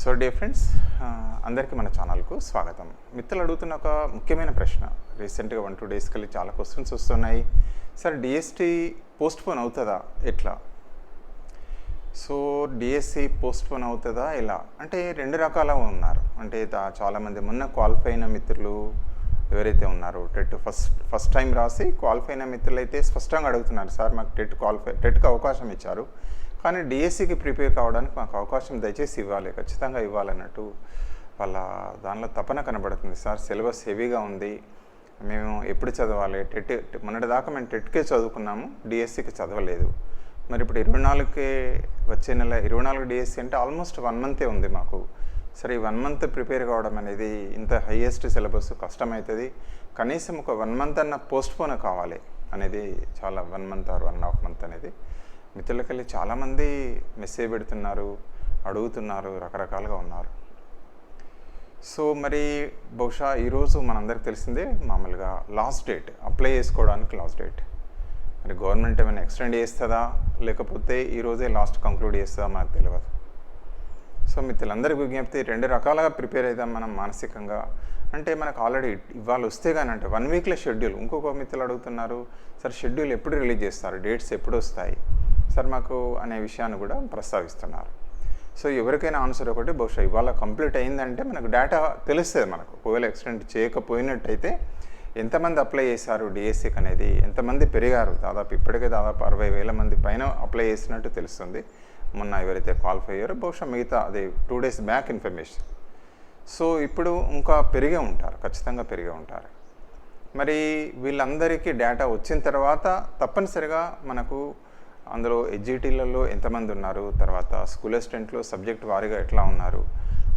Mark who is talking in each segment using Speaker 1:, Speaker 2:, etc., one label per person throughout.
Speaker 1: So day friends అందరికీ మన ఛానల్కు స్వాగతం. మిత్రులు అడుగుతున్న ఒక ముఖ్యమైన ప్రశ్న. రీసెంట్గా వన్ టూ డేస్కి వెళ్ళి చాలా క్వశ్చన్స్ వస్తున్నాయి. సార్ డిఎస్టీ పోస్ట్పోన్ అవుతుందా? ఎట్లా? సో డిఎస్సి పోస్ట్పోన్ అవుతుందా? ఎలా? అంటే రెండు రకాల ఉన్నారు. అంటే చాలామంది మొన్న క్వాలిఫై అయిన మిత్రులు ఎవరైతే ఉన్నారో టెట్ ఫస్ట్ ఫస్ట్ టైం రాసి క్వాలిఫై అయిన మిత్రులు అయితే స్పష్టంగా అడుగుతున్నారు. సార్ మాకు టెట్ క్వాలిఫై టెట్కి అవకాశం ఇచ్చారు. కానీ డిఎస్సికి ప్రిపేర్ కావడానికి మాకు అవకాశం దయచేసి ఇవ్వాలి ఖచ్చితంగా ఇవ్వాలన్నట్టు వాళ్ళ దానిలో తపన కనబడుతుంది. సార్ సిలబస్ హెవీగా ఉంది. మేము ఎప్పుడు చదవాలి? టెట్ మొన్నటి దాకా మేము టెట్కే చదువుకున్నాము డిఎస్సికి చదవలేదు. మరి ఇప్పుడు ఇరవై నాలుగుకే వచ్చే నెల ఇరవై నాలుగు డిఎస్సి అంటే ఆల్మోస్ట్ వన్ మంతే ఉంది మాకు. సరే ఈ వన్ మంత్ ప్రిపేర్ కావడం అనేది ఇంత హైయెస్ట్ సిలబస్ కష్టమవుతుంది కనీసం ఒక వన్ మంత్ అన్న పోస్ట్ పోన్ కావాలి అనేది చాలా one month or one half month అనేది. మిత్రులకెళ్ళి చాలామంది మెసేజ్ పెడుతున్నారు అడుగుతున్నారు రకరకాలుగా ఉన్నారు. సో మరి బహుశా ఈరోజు మనందరికి తెలిసిందే మామూలుగా లాస్ట్ డేట్ అప్లై చేసుకోవడానికి లాస్ట్ డేట్. మరి గవర్నమెంట్ ఏమైనా ఎక్స్టెండ్ చేస్తుందా? లేకపోతే ఈరోజే లాస్ట్ కంక్లూడ్ చేస్తుందా? మనకు తెలియదు సో మిత్రులందరికీ విజ్ఞప్తి రెండు రకాలుగా ప్రిపేర్ అవుతాం మనం మానసికంగా. అంటే మనకు ఆల్రెడీ ఇవాళ వస్తే కానీ అంటే వన్ వీక్లో షెడ్యూల్. ఇంకొక మిత్రులు అడుగుతున్నారు సార్ షెడ్యూల్ ఎప్పుడు రిలీజ్ చేస్తారు? డేట్స్ ఎప్పుడు వస్తాయి? సార్ మాకు అనే విషయాన్ని కూడా ప్రస్తావిస్తున్నారు. సో ఎవరికైనా ఆన్సర్ ఒకటి బహుశా ఇవాళ కంప్లీట్ అయిందంటే మనకు డేటా తెలుస్తుంది మనకు. ఒకవేళ ఎక్స్టెండ్ చేయకపోయినట్టయితే ఎంతమంది అప్లై చేశారు డిఎస్సికి అనేది ఎంతమంది పెరిగారు దాదాపు ఇప్పటికే దాదాపు అరవై వేల మంది పైన అప్లై చేసినట్టు తెలుస్తుంది. మొన్న ఎవరైతే క్వాలిఫై అయ్యారో బహుశా మిగతా అది two days back information. So ఇప్పుడు ఇంకా పెరిగే ఉంటారు ఖచ్చితంగా పెరిగే ఉంటారు. మరి వీళ్ళందరికీ డేటా వచ్చిన తర్వాత తప్పనిసరిగా మనకు అందులో ఎడ్జిటీలలో ఎంతమంది ఉన్నారు తర్వాత స్కూల్ అసిస్టెంట్లో సబ్జెక్ట్ వారీగా ఎట్లా ఉన్నారు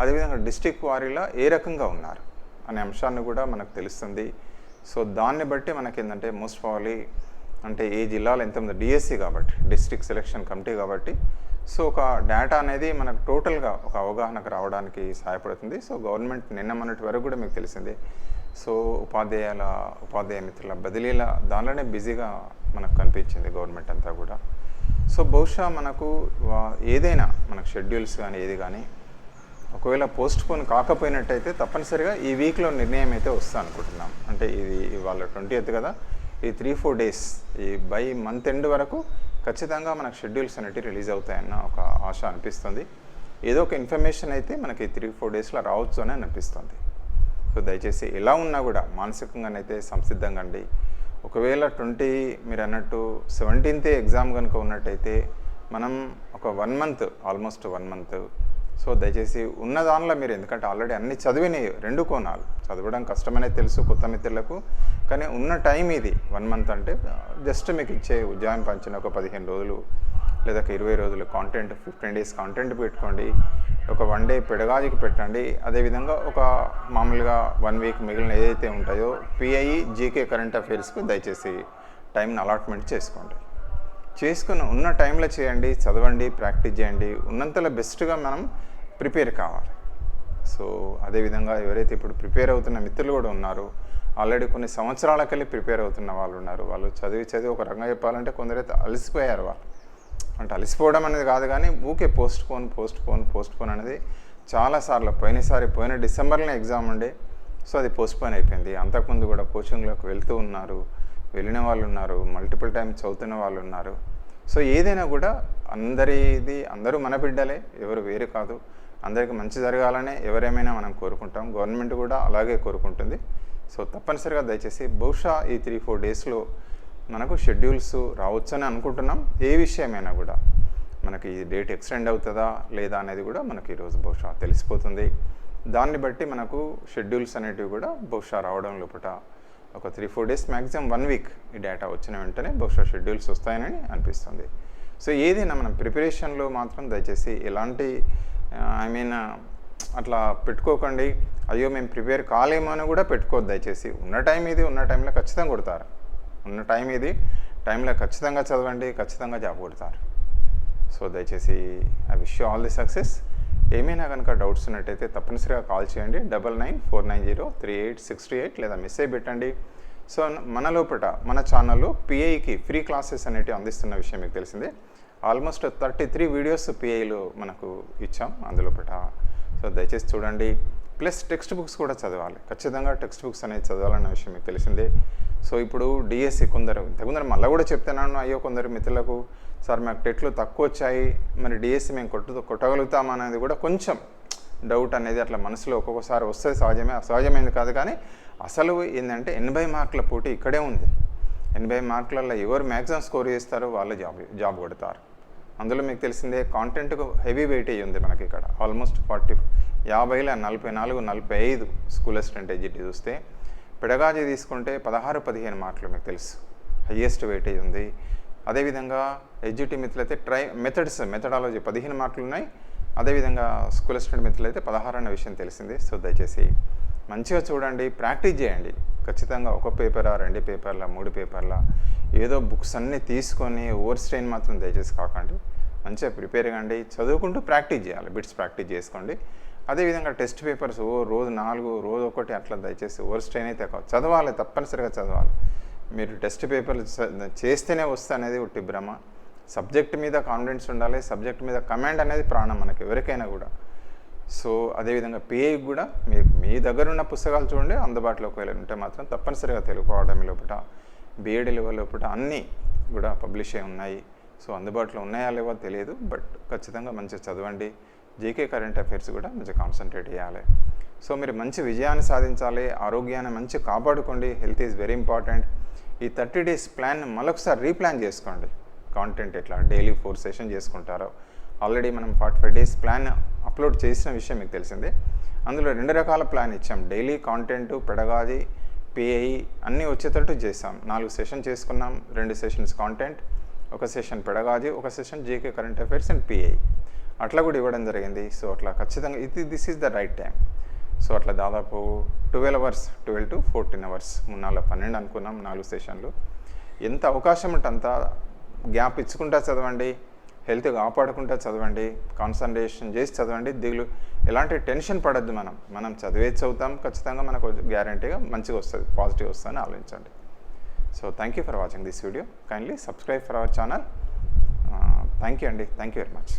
Speaker 1: అదేవిధంగా డిస్టిక్ వారీలా ఏ రకంగా ఉన్నారు అనే అంశాన్ని కూడా మనకు తెలుస్తుంది. సో దాన్ని బట్టి మనకి ఏంటంటే మోస్ట్ ప్రాబ్లీ అంటే ఏ జిల్లాలో ఎంతమంది డిఎస్సి కాబట్టి డిస్ట్రిక్ట్ సెలక్షన్ కమిటీ కాబట్టి సో ఒక డేటా అనేది మనకు టోటల్గా ఒక అవగాహనకు రావడానికి సహాయపడుతుంది. సో గవర్నమెంట్ నిన్న మొన్నటి వరకు కూడా మీకు తెలిసింది. సో ఉపాధ్యాయుల ఉపాధ్యాయ మిత్రుల బదిలీల దానిలోనే బిజీగా మనకు కనిపించింది గవర్నమెంట్ అంతా కూడా. సో బహుశా మనకు ఏదైనా మనకు షెడ్యూల్స్ కానీ ఏది కానీ ఒకవేళ పోస్ట్ పోన్ కాకపోయినట్టయితే తప్పనిసరిగా ఈ వీక్లో నిర్ణయం అయితే వస్తా అనుకుంటున్నాం. అంటే ఇది ఇవాళ ట్వంటీ ఎయిత్ కదా ఈ త్రీ ఫోర్ డేస్ ఈ బై మంత్ ఎండ్ వరకు ఖచ్చితంగా మనకు షెడ్యూల్స్ అనేటివి రిలీజ్ అవుతాయన్న ఒక ఆశ అనిపిస్తుంది. ఏదో ఒక ఇన్ఫర్మేషన్ అయితే మనకి త్రీ ఫోర్ డేస్లో రావచ్చు అని అనిపిస్తుంది. సో దయచేసి ఎలా ఉన్నా కూడా మానసికంగానైతే సంసిద్ధంగా అండి ఒకవేళ ట్వంటీ మీరు అన్నట్టు సెవెంటీన్త్ ఎగ్జామ్ కనుక ఉన్నట్టయితే మనం ఒక one month almost one month. So దయచేసి ఉన్న దానిలో మీరు ఎందుకంటే ఆల్రెడీ అన్ని చదివినాయి రెండు కోణాలు. చదవడం కష్టమనే తెలుసు కొత్త మిత్రులకు. కానీ ఉన్న టైం ఇది వన్ మంత్ అంటే జస్ట్ మీకు ఇచ్చే ఉద్యోగం పంచిన ఒక పదిహేను రోజులు లేదా ఒక ఇరవై రోజులు కాంటెంట్ ఫిఫ్టీన్ డేస్ కాంటెంట్ పెట్టుకోండి. ఒక వన్ డే పెడగాజికి పెట్టండి. అదేవిధంగా ఒక మామూలుగా వన్ వీక్ మిగిలిన ఏదైతే ఉంటాయో పిఐ జీకే కరెంట్ అఫైర్స్కు దయచేసి టైంని అలాట్మెంట్ చేసుకోండి. చేసుకుని ఉన్న టైంలో చేయండి చదవండి ప్రాక్టీస్ చేయండి. ఉన్నంతలో బెస్ట్గా మనం ప్రిపేర్ కావాలి. సో అదేవిధంగా ఎవరైతే ఇప్పుడు ప్రిపేర్ అవుతున్న మిత్రులు కూడా ఉన్నారు ఆల్రెడీ కొన్ని సంవత్సరాలకెళ్ళి ప్రిపేర్ అవుతున్న వాళ్ళు ఉన్నారు. వాళ్ళు చదివి చదివి ఒక రకంగా చెప్పాలంటే కొందరైతే అలసిపోయారు వాళ్ళు. అంటే అలసిపోవడం అనేది కాదు కానీ okay postpone postpone postpone అనేది చాలాసార్లు పోయినసారి పోయిన డిసెంబర్లో ఎగ్జామ్ ఉండే. సో అది పోస్ట్ పోన్ అయిపోయింది. అంతకుముందు కూడా కోచింగ్లోకి వెళ్తూ ఉన్నారు. వెళ్ళిన వాళ్ళు ఉన్నారు. మల్టిపుల్ టైమ్స్ చదువుతున్న వాళ్ళు ఉన్నారు. సో ఏదైనా కూడా అందరిది అందరూ మన బిడ్డలే. ఎవరు వేరు కాదు. అందరికీ మంచి జరగాలనే ఎవరేమైనా మనం కోరుకుంటాం. గవర్నమెంట్ కూడా అలాగే కోరుకుంటుంది. సో తప్పనిసరిగా దయచేసి బహుశా ఈ త్రీ ఫోర్ డేస్లో మనకు షెడ్యూల్స్ రావచ్చని అనుకుంటున్నాం. ఏ విషయమైనా కూడా మనకి ఈ డేట్ ఎక్స్టెండ్ అవుతుందా లేదా అనేది కూడా మనకి ఈరోజు బహుశా తెలిసిపోతుంది. దాన్ని బట్టి మనకు షెడ్యూల్స్ అనేటివి కూడా బహుశా రావడం లోపల ఒక three four days maximum one week ఈ డేటా వచ్చిన వెంటనే బహుశా షెడ్యూల్స్ వస్తాయని అనిపిస్తుంది. సో ఏదైనా మనం ప్రిపరేషన్లో మాత్రం దయచేసి ఎలాంటి ఐ మీన్ అట్లా పెట్టుకోకండి. అయ్యో మేము ప్రిపేర్ కాలేమో అని కూడా పెట్టుకోవద్దు. దయచేసి ఉన్న టైం ఇది ఉన్న టైంలో ఖచ్చితంగా కొడతారు. ఉన్న టైం ఇది. టైంలో ఖచ్చితంగా చదవండి ఖచ్చితంగా జాబ్ కొడతారు. సో దయచేసి I wish you all the success. ఏమైనా కనుక డౌట్స్ ఉన్నట్టయితే తప్పనిసరిగా కాల్ చేయండి. Double nine four nine zero three eight six three eight లేదా మెసేజ్ పెట్టండి. సో మన లోపల మన ఛానల్లో పిఐకి ఫ్రీ క్లాసెస్ అనేటివి అందిస్తున్న విషయం మీకు తెలిసిందే. ఆల్మోస్ట్ థర్టీ త్రీ వీడియోస్ పిఐలో మనకు ఇచ్చాం అందులోపట. దయచేసి చూడండి. ప్లస్ టెక్స్ట్ బుక్స్ కూడా చదవాలి. ఖచ్చితంగా టెక్స్ట్ బుక్స్ అనేది చదవాలన్న విషయం మీకు తెలిసిందే. సో ఇప్పుడు డిఎస్సి కొందరు కొందరు మళ్ళీ కూడా చెప్తున్నాను అయ్యో కొందరు మిత్రులకు సార్ మాకు టెట్లు తక్కువ వచ్చాయి మరి డిఎస్సి మేము కొట్టు కొట్టగలుగుతాం అనేది కూడా కొంచెం డౌట్ అనేది అట్లా మనసులో ఒక్కొక్కసారి వస్తుంది. సహజమే సహజమైంది కాదు కానీ అసలు ఏంటంటే ఎనభై మార్కుల పోటీ ఇక్కడే ఉంది. ఎనభై మార్కులలో ఎవరు మ్యాక్సిమం స్కోర్ చేస్తారో? వాళ్ళు జాబ్ జాబ్ కొడతారు. అందులో మీకు తెలిసిందే కాంటెంట్కు హెవీ వెయిటేజ్ ఉంది మనకి ఇక్కడ. ఆల్మోస్ట్ ఫార్టీ యాభైల నలభై నాలుగు నలభై ఐదు స్కూల్ అసిస్టెంట్ ఎజిటీ చూస్తే పెడగాజీ తీసుకుంటే పదహారు పదిహేను మార్కులు మీకు తెలుసు. హయ్యెస్ట్ వెయిటేజ్ ఉంది. అదేవిధంగా ఎడ్యుటీ మిత్రులు అయితే ట్రై మెథడ్స్ మెథడాలజీ పదిహేను మార్కులు ఉన్నాయి. అదేవిధంగా స్కూల్ అసిస్టెంట్ మిత్రులు అయితే పదహారు అన్న విషయం తెలిసింది. సో దయచేసి మంచిగా చూడండి ప్రాక్టీస్ చేయండి. ఖచ్చితంగా ఒక పేపర్ రెండు పేపర్ల మూడు పేపర్ల ఏదో బుక్స్ అన్నీ తీసుకొని ఓవర్ స్ట్రెయిన్ మాత్రం దయచేసి కాకండి. మంచిగా ప్రిపేర్ కండి. చదువుకుంటూ ప్రాక్టీస్ చేయాలి. బిట్స్ ప్రాక్టీస్ చేసుకోండి. అదేవిధంగా టెస్ట్ పేపర్స్ ఓ రోజు నాలుగు రోజు ఒకటి అట్లా దయచేసి ఓవర్ స్ట్రెయిన్ అయితే కాదు. చదవాలి తప్పనిసరిగా చదవాలి. మీరు టెస్ట్ పేపర్లు చేస్తేనే వస్తా అనేది ఒకటి భ్రమ. సబ్జెక్ట్ మీద కాన్ఫిడెన్స్ ఉండాలి సబ్జెక్ట్ మీద కమాండ్ అనేది ప్రాణం మనకి ఎవరికైనా కూడా. సో అదేవిధంగా పిఐ కూడా మీ మీ దగ్గర ఉన్న పుస్తకాలు చూడండి అందుబాటులో ఒకవేళ ఉంటే మాత్రం తప్పనిసరిగా తెలుగు అకాడమీ లోపల బీఎడ్ లెవెల్ లోపల అన్నీ కూడా పబ్లిష్ అయి ఉన్నాయి. సో అందుబాటులో ఉన్నాయా లేవో తెలియదు బట్ ఖచ్చితంగా మంచిగా చదవండి. జీకే కరెంట్ అఫైర్స్ కూడా మంచిగా కాన్సన్ట్రేట్ చేయాలి. సో మీరు మంచి విజయాన్ని సాధించాలి ఆరోగ్యాన్ని మంచి కాపాడుకోండి హెల్త్ ఈజ్ వెరీ ఇంపార్టెంట్ ఈ థర్టీ డేస్ ప్లాన్ మరొకసారి రీప్లాన్ చేసుకోండి. కాంటెంట్ ఎట్లా? డైలీ ఫోర్ సెషన్ చేసుకుంటారో. ఆల్రెడీ మనం forty five days plan upload చేసిన విషయం మీకు తెలిసిందే. అందులో రెండు రకాల ప్లాన్ ఇచ్చాం. డైలీ కాంటెంట్ పెడగాది పిఐ అన్నీ వచ్చేటట్టు చేసాం నాలుగు సెషన్ చేసుకున్నాం రెండు సెషన్స్ కాంటెంట్ ఒక సెషన్ పెడగాది ఒక session GK current affairs and PI అట్లా కూడా ఇవ్వడం జరిగింది. సో అట్లా ఖచ్చితంగా ఇది this is the right time so అట్లా దాదాపు twelve hours twelve to fourteen hours మూడు నాలుగు పన్నెండు అనుకున్నాం నాలుగు సెషన్లు ఎంత అవకాశం ఉంటే అంత గ్యాప్ ఇచ్చుకుంటా చదవండి హెల్త్ కాపాడుకుంటా చదవండి కాన్సన్ట్రేషన్ చేసి చదవండి దిగులు. ఎలాంటి టెన్షన్ పడద్దు మనం. మనం చదివే చదువుతాం ఖచ్చితంగా మనకు గ్యారంటీగా మంచిగా వస్తుంది పాజిటివ్ వస్తుందని ఆలోచించండి. So thank you for watching this video kindly subscribe for our channel thank you అండి. Thank you very much